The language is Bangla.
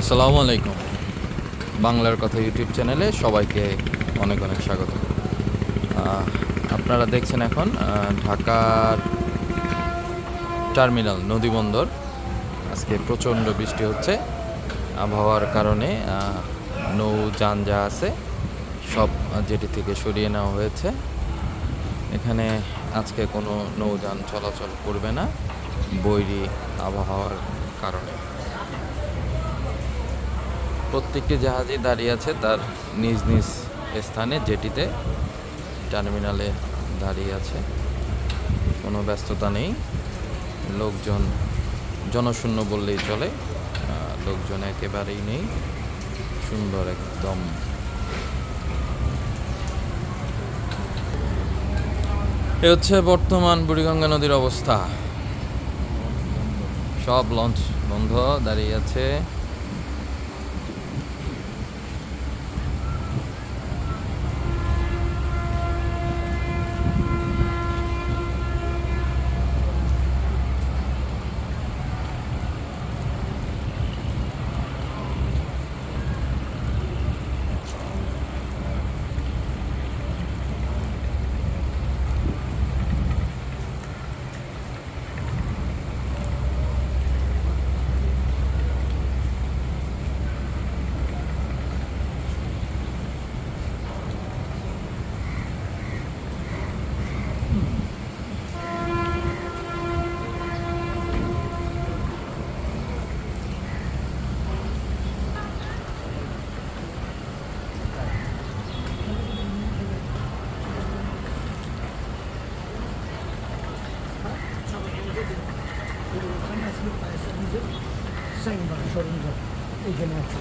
আসসালামু আলাইকুম। বাংলার কথা ইউটিউব চ্যানেলে সবাইকে অনেক অনেক স্বাগত। আপনারা দেখছেন এখন ঢাকার টার্মিনাল নদীবন্দর আজকে প্রচণ্ড বৃষ্টি হচ্ছে। আবহাওয়ার কারণে নৌ যান যা আছে, সব যেটি থেকে সরিয়ে নেওয়া হয়েছে। এখানে আজকে কোনো নৌযান চলাচল করবে না, বৈরী আবহাওয়ার কারণে। প্রত্যেকটি জাহাজই দাঁড়িয়ে আছে তার নিজ নিজ স্থানে, যেটিতে টার্মিনালে দাঁড়িয়ে আছে। কোনো ব্যস্ততা নেই। লোকজন জনশূন্য বললেই চলে। লোকজন একেবারেই নেই। সুন্দর একদম। এ হচ্ছে বর্তমান বুড়িগঙ্গা নদীর অবস্থা। সব লঞ্চ বন্ধ, দাঁড়িয়ে আছে। সাইনবার সরঞ্জাম এখানে আছে